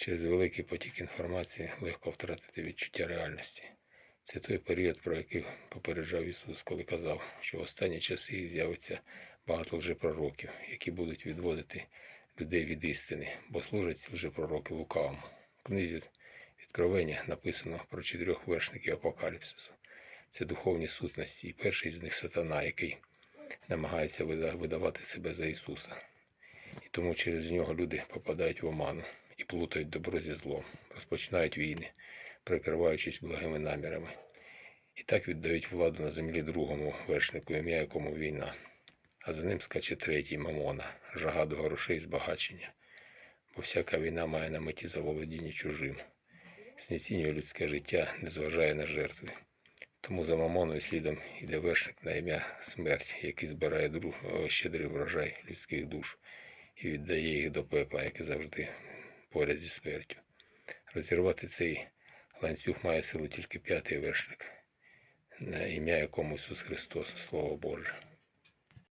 Через великий потік інформації легко втратити відчуття реальності. Це той період, про який попереджав Ісус, коли казав, що в останні часи з'явиться багато лжепророків, які будуть відводити людей від істини, бо служать лжепророки лукавому. В книзі Відкровення написано про чотирьох вершників апокаліпсису. Це духовні сутності, і перший з них сатана, який намагається видавати себе за Ісуса. І тому через нього люди попадають в оману плутають добро зі злом, розпочинають війни, прикриваючись благими намірами. І так віддають владу на землі другому вершнику, ім'я якому війна. А за ним скаче третій мамона, жага до грошей збагачення. Бо всяка війна має на меті заволодіння чужим, знецінює людське життя, не зважає на жертви. Тому за мамоною слідом іде вершник на ім'я смерть, який збирає друг, е, щедрий врожай людських душ і віддає їх до пекла, яке завжди поряд зі смертю. Розірвати цей ланцюг має силу тільки п'ятий вершник, на ім'я якому Ісус Христос, Слово Боже.